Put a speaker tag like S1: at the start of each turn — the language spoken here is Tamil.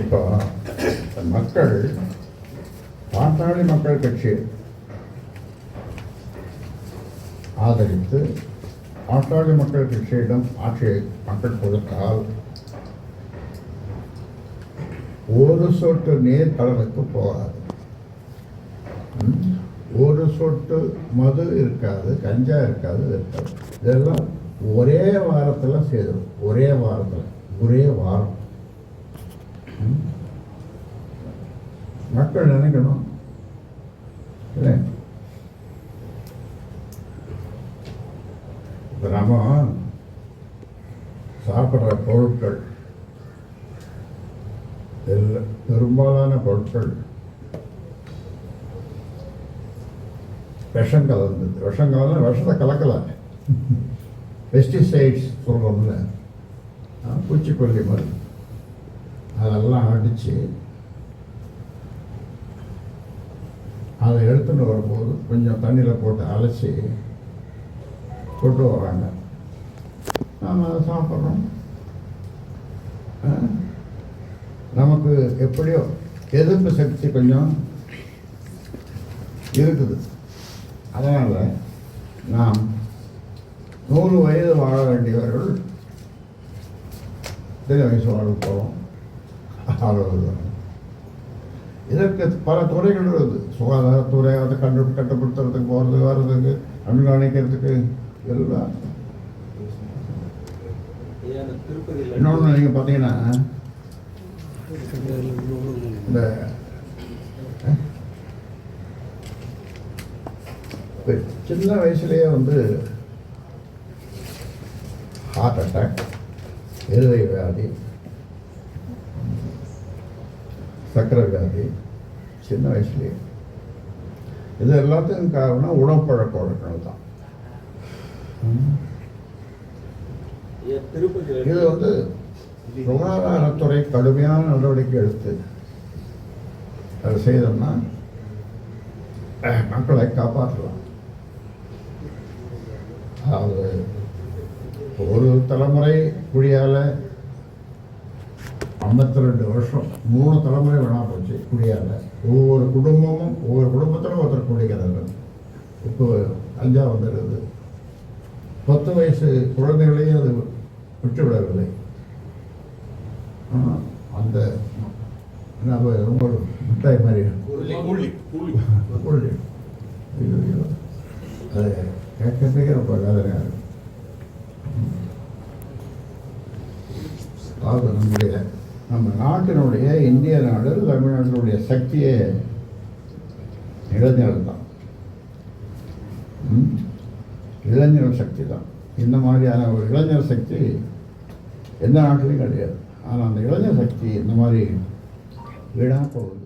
S1: இப்போ மக்கள் பாட்டாளி மக்கள் கட்சி ஆதரித்து பாட்டாளி மக்கள் கட்சியிடம் ஆட்சியை மக்கள் கொடுத்தால் ஒரு சொட்டு நீர் கடலுக்கு போகாது. ஒரு சொட்டு மது இருக்காது கஞ்சா இருக்காது இருக்காது. இதெல்லாம் ஒரே வாரத்தில் செய்தோம் ஒரே வாரத்தில் ஒரே வாரம். மக்கள் நினைக்கணும். இல்லை. இப்போ நம்ம சாப்பிட்ற பொருட்கள் எல்லா பெரும்பாலான பொருட்கள் விஷம் கலந்தது விஷம் கலந்து விஷத்தை கலக்கலாங்க பெஸ்டிசைட்ஸ் சொல்கிறோம்ல பூச்சிக்கொல்லி மருந்து. அதெல்லாம் அடித்து அதை எடுத்துன்னு வரும்போது கொஞ்சம் தண்ணியில் போட்டு அலசி கொண்டு வராங்க. நாம் அதை சாப்பிட்றோம் நமக்கு எப்படியோ எதிர்ப்பு சக்தி கொஞ்சம் இருக்குது. அதனால் நாம் நூறு வயது வாழ வேண்டியவர்கள் சில வயசு வாழ போகிறோம் அவ்வளவுதான். இதற்கு பல துறைகள் இருக்குது சுகாதாரத்துறை அதை கண்டு கட்டுப்படுத்துறதுக்கு போகிறது வர்றதுக்கு கண்காணிக்கிறதுக்கு எல்லாம் இன்னொன்று நீங்கள் பார்த்தீங்கன்னா இந்த சின்ன வயசுலேயே வந்து ஹார்ட் அட்டாக் இருதய வியாதி சக்கரை வியாதி சின்ன வயசுலேயே. இது எல்லாத்துக்கும் காரணம் உணவு பழக்க வழக்கங்கள் தான். இது வந்து சுகாதாரத்துறை கடுமையான நடவடிக்கை எடுத்து அதை செய்தோம்னா மக்களை காப்பாற்றலாம். அதாவது ஒரு தலைமுறை குழியால் ஐம்பத்தி ரெண்டு வருஷம் மூணு தலைமுறை வேணா போச்சு குடியால். ஒவ்வொரு குடும்பமும் ஒவ்வொரு குடும்பத்திலும் ஒருத்தர் குடிக்கிறார்கள் இப்போ அஞ்சா வந்துடுது பத்து வயசு குழந்தைகளையும் அது விட்டுவிடவில்லை ஆனால் அந்த ரொம்ப மிட்டாய் மாதிரி. உள்ளே. ஐயோ. அது கேட்கறதுக்கே ரொம்ப வேதனையாக இருக்கும் அது நம்முடைய நம்ம நாட்டினுடைய இந்திய நாடு தமிழ்நாட்டினுடைய சக்தியே இளைஞர்கள் தான். ம்? இளைஞர் சக்தி தான். இந்த மாதிரியான ஒரு இளைஞர் சக்தி எந்த நாட்டிலையும் கிடையாது. ஆனால் அந்த இளைஞர் சக்தி இந்த மாதிரி வீணாக போகுது.